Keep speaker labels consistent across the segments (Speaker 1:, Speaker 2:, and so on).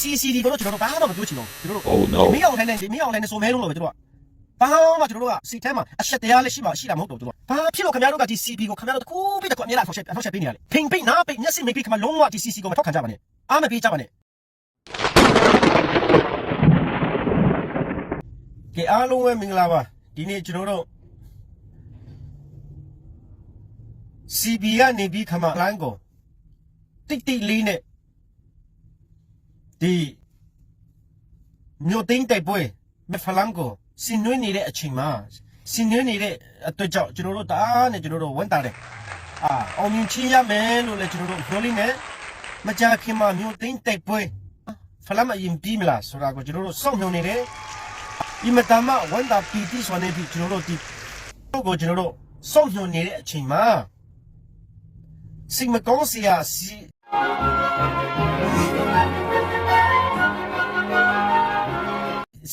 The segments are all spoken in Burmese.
Speaker 1: CCD ကိုတော့ကျွန်တော်တို့ဘာမှမပြောချင်တော့ကျွန်တော်တို့
Speaker 2: Oh no.
Speaker 1: မင်းအောင်ထိုင်နေမင်းအောင်ထိုင်နေဆိုမဲလုံးလို့ပဲကျွန်တော်ကဘာမှကျွန်တော်တို့ကစိတ်ထဲမှာအချက်တရားလည်းရှိပါရှိတာမဟုတ်တော့ကျွန်တော်ဘာဖြစ်လို့ခင်ဗျားတို့ကဒီ CP ကိုခင်ဗျားတို့တကူပြီးတကူအမြဲတမ်းဆောက်ချက်ဆောက်ချက်ပေးနေရလဲဖိန်ဖိန်နားပိတ်မျက်စိမိတ်ပြီးခင်ဗျာလုံးဝဒီ CC ကိုမထောက်ခံကြပါနဲ့အားမပေးကြပါနဲ့ကဲအားလုံးပဲမင်္ဂလာပါဒီနေ့ကျွန်တော်တို့ CB ကနေပြီးခမလမ်းကိုတိတ်တိတ်လေးနဲ့ ဒီမြို့သိမ်းတိုက်ပွဲမဖလန်ကိုစင်နွေးနေတဲ့အချိန်မှာစင်နွေးနေတဲ့အတွက်ကြောင့်ကျွန်တော်တို့တအားနဲ့ကျွန်တော်တို့ဝန်တာတယ်အာအောင်မြင်ချင်းရမယ်လို့လည်းကျွန်တော်တို့ပြောလိမ့်မယ်မကြခင်မှာမြို့သိမ်းတိုက်ပွဲဖလန်မရင်ပြီးမလားဆိုတာကိုကျွန်တော်တို့စောင့်မျှော်နေတယ်ဒီမတမဝန်တာပီတီဆိုနေပြီကျွန်တော်တို့ဒီကိုကျွန်တော်တို့စောင့်မျှော်နေတဲ့အချိန်မှာစိတ်မကောင်းစရာစီ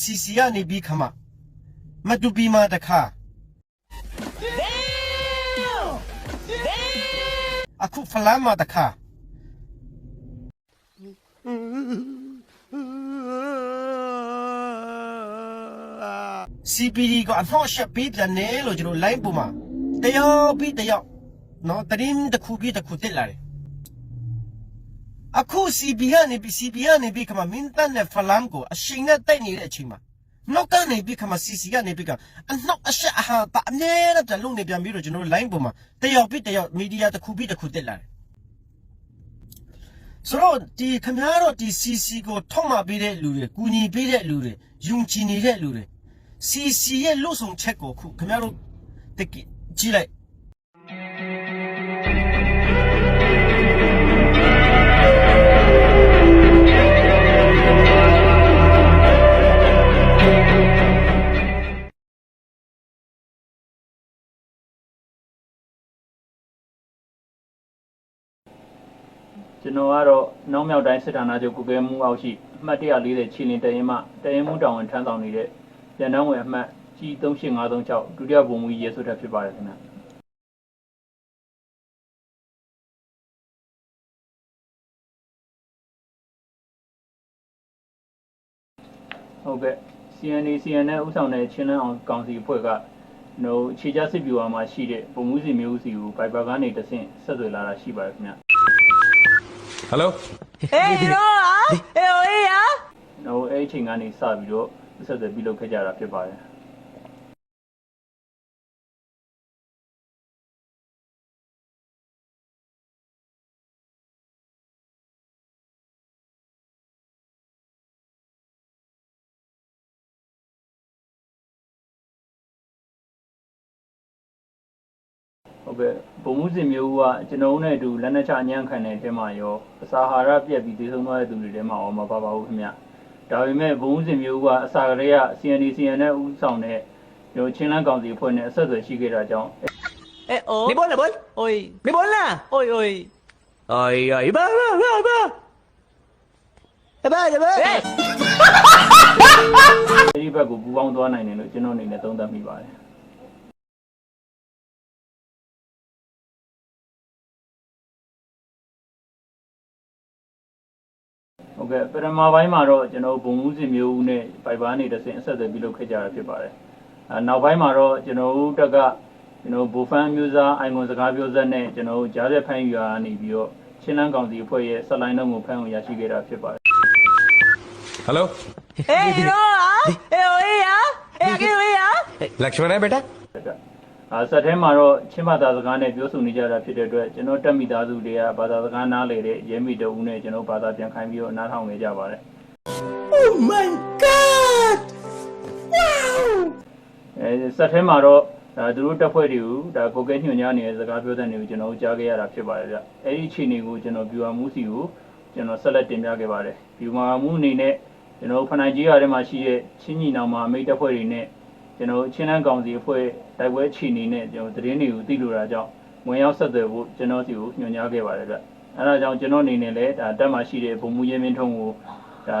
Speaker 1: စီစီရနေပြီးခမမတူပီမာတခါအခုဖလာမာတခါစီပီဒီကအထောက်ရှက်ပေးပြန်တယ်လို့ကျွန်တော် line ပေါ်မှာတယောက်ပြီးတယောက်နော်တရင်တစ်ခုပြီးတစ်ခုတက်လာတယ် အခု CB ကနေပြီး CB ကနေပြီးခမမင်းတန်နဲ့ဖလမ်ကိုအရှင်နဲ့တိုက်နေတဲ့အချိန်မှာနောက်ကနေပြီးခမ CC ကနေပြီးကအနောက်အရှက်အဟာတအမြဲတမ်းလုံနေပြန်ပြီးတော့ကျွန်တော်တို့ line ပေါ်မှာတယောက်ပြီးတယောက်မီဒီယာတစ်ခုပြီးတစ်ခုတက်လာတယ်ဆိုတော့ဒီခင်ဗျားတို့ဒီ CC ကိုထောက်မှပေးတဲ့လူတွေကူညီပေးတဲ့လူတွေယုံကြည်နေတဲ့လူတွေ CC ရဲ့လို့ဆောင်ချက်ကိုခုခင်ဗျားတို့တကကြည့်လိုက်
Speaker 3: ကျွန်တော်ကတော့နောက်မြောက်တိုင်းစစ်ဌာနချုပ်ကုကဲမှုအောက်ရှိအမှတ်140ချီလင်တရင်မှတရင်မှုတောင်ဝန်ထမ်းဆောင်နေတဲ့ရန်တန်းဝင်အမှတ်ကြီး38536 ဒုတိယဗိုလ်မှူးကြီးရဲဆိုတဲ့ဖြစ်ပါတယ်ခင်ဗျဟုတ်ကဲ့ CNA CN နဲ့ဥဆောင်တဲ့ချင်းလန်းအောင်ကောင်စီအဖွဲ့ကနိုခြေချစစ်ဗျူဟာမှာရှိတဲ့ဗိုလ်မှူးစီမျိုးစီကို Viber ကနေတဆင့်ဆက်သွယ်လာတာရှိပါတယ်ခင်ဗျ
Speaker 2: Hello?
Speaker 4: Hey, no, ah? Hey, oh, hey, ah?
Speaker 3: တော့အဲ့အချိန်ကနေစပြီးတော့ဆက်သွယ်ပြုလုပ်ခဲ့ကြတာဖြစ်ပါတယ် ဟုတ်ကဲ့ဘုံမှုစင်မျိုးကကျွန်တော်တို့နဲ့အတူလက်နက်ချအညံ့ခံတဲ့အထဲမှာရောအစာဟာရပြက်ပြီးတည်ဆုံသွားတဲ့သူတွေထဲမှာရောမပါပါဘူးခင်ဗျဒါပေမဲ့ဘုံမှုစင်မျိုးကအစာကလေးက CND CN နဲ့ဥဆောင်တဲ့ကျွန်တော်ချင်းလန်းကောင်စီအဖွဲ့နဲ့အဆက်အသွယ်ရှိခဲ့တာကြောင့်
Speaker 4: Eh, oh. Ni bola, bol? Oi. Ni bola? Oi, oi. Oi, oi. Ba, ba, ba, ba. Ba, ba, ba. Hey!
Speaker 3: ဒီဘက်ကိုပူပေါင်းသွားနိုင်တယ်လို့ကျွန်တော်အနေနဲ့သုံးသပ်မိပါတယ် ဟုတ်ကဲ့ပထမပိုင်းမှာတော့ကျွန်တော်ဘုံမှုစီမျိုးဦးနဲ့ဖိုင်ဘာနေတစ်ဆင့်အဆက်အသွယ်ပြုလုပ်ခဲ့ကြတာဖြစ်ပါတယ်အဲနောက်ပိုင်းမှာတော့ကျွန်တော်တို့တက်ကကျွန်တော်ဘူဖန်မျိုးစားအိုင်ကွန်စကားပြောဆက်နဲ့ကျွန်တော်တို့ဂျားရက်ဖန်ယူရာနေပြီးတော့ချင်းလန်းကောင်စီအဖွဲ့ရဲ့ဆက်လိုင်းတော့ကိုဖန်ကိုရရှိခဲ့တာဖြစ်ပါတယ်
Speaker 2: Hello?
Speaker 4: Hey, no, ah? Hey, oh, hey, ah? Hey, okay, hey, ah?
Speaker 2: Lakshman hai beta?
Speaker 3: အာဆက်ထဲမှာတော့ချင်းဘာသာစကားနဲ့ပြောဆိုနေကြတာဖြစ်တဲ့အတွက်ကျွန်တော်တက်မိသားစုတွေကဘာသာစကားနားလေတဲ့ရဲမိတအုပ်နဲ့ကျွန်တော်ဘာသာပြန်ခိုင်းပြီးတော့နားထောင်နေကြပါတယ်
Speaker 4: Oh, my God! Wow!
Speaker 3: အဲဆက်ထဲမှာတော့ဒါသူတို့တက်ဖွဲ့တွေကိုဒါကိုကဲညွှန်ကြားနေတဲ့စကားပြောတဲ့နေကိုကျွန်တော်ကြားခဲ့ရတာဖြစ်ပါတယ်ဗျအဲဒီအခြေအနေကိုကျွန်တော်ဗျူဟာမှုစီကိုကျွန်တော်ဆက်လက်တင်ပြခဲ့ပါတယ်ဗျူဟာမှုအနေနဲ့ကျွန်တော်ဖနိုင်ကြီးရထဲမှာရှိတဲ့ချင်းညီနောင်မှာအမိတ်တက်ဖွဲ့တွေနဲ့ ကျွန်တော်ချင်းလန်းကောင်စီအဖွဲ့တိုက်ပွဲချီနေနဲ့ကျွန်တော်သတင်းတွေကိုသိလိုတာကြောင့်ဝင်ရောက်ဆက်သွယ်ဖို့ကျွန်တော်စီကိုညွှန်ကြားခဲ့ပါတယ်ဗျအဲဒါကြောင့်ကျွန်တော်အနေနဲ့လည်းဒါတက်မှာရှိတဲ့ဘုံမူရဲမင်းထုံးကိုဒါ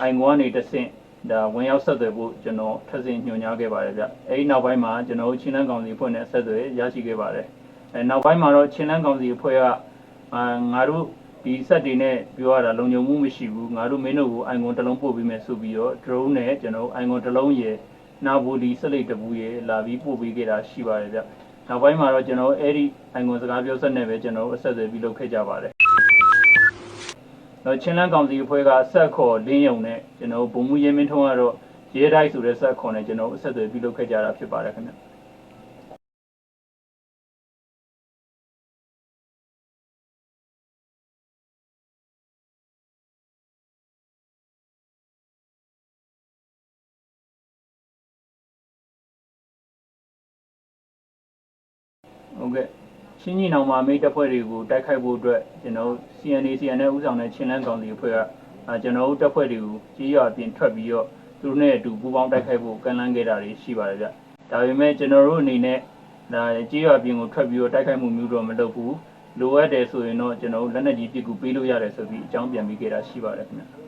Speaker 3: အိုင်ကွန်ကနေတဆင့်ဒါဝင်ရောက်ဆက်သွယ်ဖို့ကျွန်တော်ထပ်ဆင့်ညွှန်ကြားခဲ့ပါတယ်ဗျအဲဒီနောက်ပိုင်းမှာကျွန်တော်တို့ချင်းလန်းကောင်စီအဖွဲ့နဲ့ဆက်သွယ်ရရှိခဲ့ပါတယ်အဲနောက်ပိုင်းမှာတော့ချင်းလန်းကောင်စီအဖွဲ့ကအာငါတို့ဒီဆက်တွေနဲ့ပြောရတာလုံခြုံမှုမရှိဘူးငါတို့မင်းတို့ကိုအိုင်ကွန်တစ်လုံးပို့ပေးမယ်ဆိုပြီးတော့ drone နဲ့ကျွန်တော်အိုင်ကွန်တစ်လုံးရယ် နာဘူဒီစလိတ်တပူရယ်လာပြီးပို့ပေးခဲ့တာရှိပါတယ်ဗျနောက်ပိုင်းမှာတော့ကျွန်တော်အဲ့ဒီအိုင်ကွန်စကားပြောဆက်နဲ့ပဲကျွန်တော်အဆက်အသွယ်ပြုလုပ်ခဲ့ကြပါတယ်တော့ချင်းလန်းကောင်စီအဖွဲ့ကဆက်ခေါ်လင်းယုံနဲ့ကျွန်တော်ဘုံမှုရင်းမင်းထုံးကတော့ရဲတိုက်ဆိုတဲ့ဆက်ခေါ်နဲ့ကျွန်တော်အဆက်အသွယ်ပြုလုပ်ခဲ့ကြတာဖြစ်ပါတယ်ခင်ဗျ ဟုတ်ကဲ့ချင်းကြီးနောင်မှာမိတ်တပ်ဖွဲ့တွေကိုတိုက်ခိုက်ဖို့အတွက်ကျွန်တော် CNA CN နဲ့ဥဆောင်တဲ့ချင်းလန်းကောင်စီအဖွဲ့ကအာကျွန်တော်တို့တပ်ဖွဲ့တွေကိုကြီးရွာပြင်ထွက်ပြီးတော့သူတို့နဲ့အတူပူးပေါင်းတိုက်ခိုက်ဖို့ကမ်းလှမ်းခဲ့တာတွေရှိပါတယ်ဗျ။ဒါပေမဲ့ကျွန်တော်တို့အနေနဲ့ဒါကြီးရွာပြင်ကိုထွက်ပြီးတော့တိုက်ခိုက်မှုမျိုးတော့မလုပ်ဘူး။လိုအပ်တယ်ဆိုရင်တော့ကျွန်တော်တို့လက်နက်ကြီးပစ်ကူပေးလို့ရတယ်ဆိုပြီးအကြောင်းပြန်ပြီးခဲ့တာရှိပါတယ်ခင်ဗျ။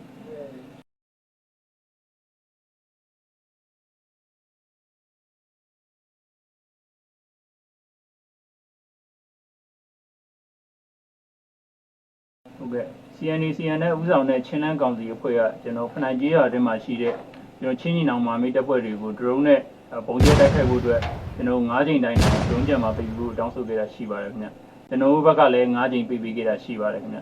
Speaker 3: ဟုတ်ကဲ့ CNA CN နဲ့ဥဆောင်တဲ့ချင်းလန်းကောင်စီအဖွဲ့ကကျွန်တော်ဖနိုင်ကြီးရွာအတွင်းမှာရှိတဲ့ကျွန်တော်ချင်းညီနောင်မာမိတ်တပ်ဖွဲ့တွေကို drone နဲ့ပုံကျဲတိုက်ခိုက်ဖို့အတွက်ကျွန်တော်9ချိန်တိုင်း drone ချက်မှာပြည်ဖို့တောင်းဆိုခဲ့တာရှိပါတယ်ခင်ဗျကျွန်တော်တို့ဘက်ကလည်း9ချိန်ပြည်ပြီးခဲ့တာရှိပါတယ်ခင်ဗျ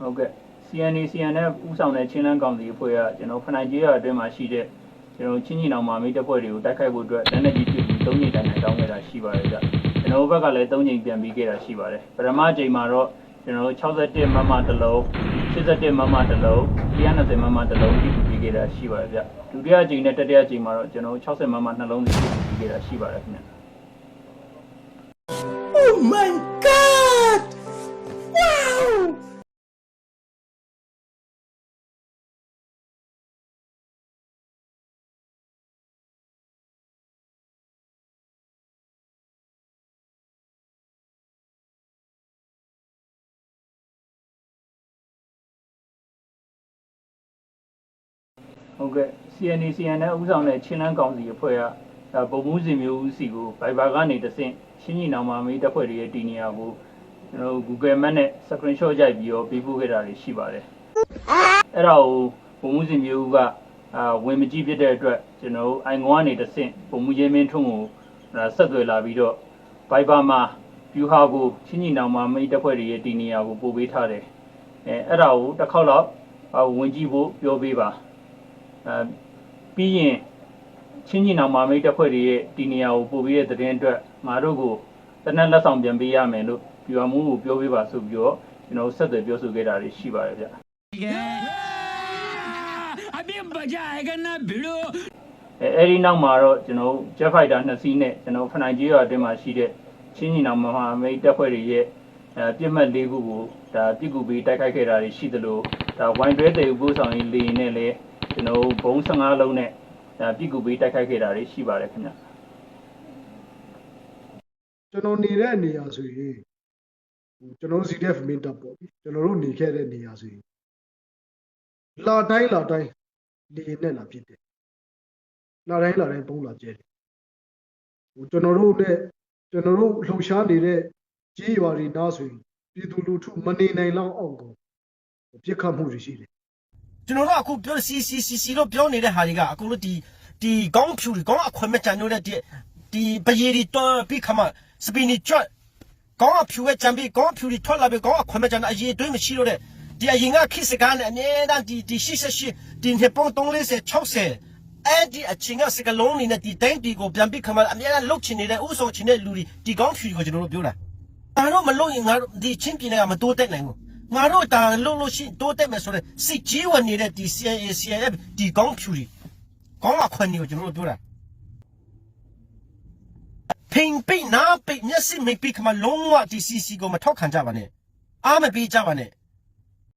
Speaker 3: ဟုတ်ကဲ့ CNA CN နဲ့ဥဆောင်တဲ့ချင်းလန်းကောင်စီအဖွဲ့ကကျွန်တော်ဖနိုင်ကြီးရွာအတွင်းမှာရှိတဲ့ကျွန်တော်ချင်းချင်းအောင်မာမိတ်တပ်ဖွဲ့တွေကိုတိုက်ခိုက်ဖို့အတွက်လက်နက်ကြီးပစ်ပြီး၃ချိန်တိုင်တိုင်တောင်းခဲ့တာရှိပါတယ်ဗျကျွန်တော်တို့ဘက်ကလည်း၃ချိန်ပြန်ပြီးခဲ့တာရှိပါတယ်ပထမချိန်မှာတော့ကျွန်တော်တို့61မမတစ်လုံး81မမတစ်လုံး120မမတစ်လုံးပြီးပြီးခဲ့တာရှိပါတယ်ဗျဒုတိယချိန်နဲ့တတိယချိန်မှာတော့ကျွန်တော်တို့60မမနှလုံးပြီးပြီးခဲ့တာရှိပါတယ်ခင်ဗျ
Speaker 4: Oh my god!
Speaker 3: ဟုတ်ကဲ့ CNA CN နဲ့ဥဆောင်တဲ့ချင်းလန်းကောင်စီအဖွဲ့ကဒါဗုံမှုစီမျိုးဦးစီကို Viber ကနေတဆင့်ရှင်းကြီးနောင်မာမေးတပ်ဖွဲ့တွေရဲ့တည်နေရာကိုကျွန်တော်တို့ Google Map နဲ့ screenshot ရိုက်ပြီးတော့ပေးပို့ခဲ့တာတွေရှိပါတယ်အဲ့ဒါကိုဗုံမှုစီမျိုးဦးကအာဝင်မကြည့်ဖြစ်တဲ့အတွက်ကျွန်တော်တို့အိုင်ကွန်ကနေတဆင့်ဗုံမှုရဲမင်းထွန်းကိုဒါဆက်သွယ်လာပြီးတော့ Viber မှာ view ဟာကိုချင်းကြီးနောင်မာမေးတပ်ဖွဲ့တွေရဲ့တည်နေရာကိုပို့ပေးထားတယ်အဲအဲ့ဒါကိုတစ်ခေါက်တော့အာဝင်ကြည့်ဖို့ပြောပေးပါ အဲပြီးရင်ချင်းချင်းအောင်မာမိတ်တပ်ဖွဲ့တွေရဲ့ဒီနေရာကိုပို့ပြီးတဲ့သတင်းအတွက်ငါတို့ကိုတနက်လက်ဆောင်ပြန်ပေးရမယ်လို့ပြွာမှုကိုပြောပေးပါဆိုပြီးတော့ကျွန်တော်ဆက်သွယ်ပြောဆိုခဲ့တာတွေရှိပါတယ်ဗျ
Speaker 5: အပြင်ပကြရကနာဘလူ
Speaker 3: အဲအဲဒီနောက်မှာတော့ကျွန်တော် Jet Fighter 2စီးနဲ့ကျွန်တော်ဖနိုင်ကြီးရွာအတွင်းမှာရှိတဲ့ချင်းညီနောင်မဟာမိတ်တပ်ဖွဲ့တွေရဲ့အဲပြစ်မှတ်၄ခုကိုဒါပြစ်ကူပေးတိုက်ခိုက်ခဲ့တာတွေရှိသလိုဒါဝိုင်တွဲတေဘူးဆောင်ရေးလေရင်နဲ့လည်း ကျွန်တော်ဘုံ15လုံးနဲ့ဒါပြစ်ကူပြီးတိုက်ခိုက်ခဲ့တာတွေရှိပါတယ်ခင်ဗျ
Speaker 6: ကျွန်တော်နေတဲ့နေရာဆိုရင်ဟိုကျွန်တော် CDF မင်းတပ်ပေါ့ဗျကျွန်တော်တို့နေခဲ့တဲ့နေရာဆိုရင်လာတိုင်းလာတိုင်းလေနဲ့လာဖြစ်တယ်လာတိုင်းလာတိုင်းပုံလာကျဲတယ်ဟိုကျွန်တော်တို့နဲ့ကျွန်တော်တို့လှုပ်ရှားနေတဲ့ကြီးရွာတွေနားဆိုရင်ပြည်သူလူထုမနေနိုင်လောက်အောင်ကိုပြစ်ခတ်မှုတွေရှိတယ်
Speaker 1: ကျွန်တော်တို့အခုပြောစီစီစီစီလို့ပြောနေတဲ့ဟာတွေကအခုလို့ဒီဒီကောင်းဖြူတွေကောင်းအခွင့်မကြံလို့တဲ့ဒီဒီပရေတွေတွန်းပြီးခမစပီနီချွတ်ကောင်းအဖြူရဲ့ချန်ပီကောင်းအဖြူတွေထွက်လာပြီးကောင်းအခွင့်မကြံတဲ့အရေးတွေးမရှိလို့တဲ့ဒီအရင်ကခိစကန်နဲ့အမြဲတမ်းဒီဒီရှိရှိရှိဒီနှစ်ပုံ340 60အဲ့ဒီအချင်းကစကလုံးနေနဲ့ဒီတိုင်းဒီကိုပြန်ပြီးခမအမြဲတမ်းလုတ်ချင်နေတဲ့ဥဆောင်ချင်တဲ့လူတွေဒီကောင်းဖြူတွေကိုကျွန်တော်တို့ပြောတာငါတို့မလို့ရင်ငါတို့ဒီချင်းပြည်နယ်ကမတိုးတက်နိုင်ဘူး ငါတို့တာလို့လို့ရှိရင်တိုးတက်မယ်ဆိုတော့စစ်ကြီးဝင်နေတဲ့ဒီ CIA CIF ဒီကောင်းဖြူတွေကောင်းအခွင့်အရေးကိုကျွန်တော်တို့ပြောတာပင်ပိနာပိမျက်စိမိပိခမလုံးဝဒီ CC ကိုမထောက်ခံကြပါနဲ့အားမပေးကြပါနဲ့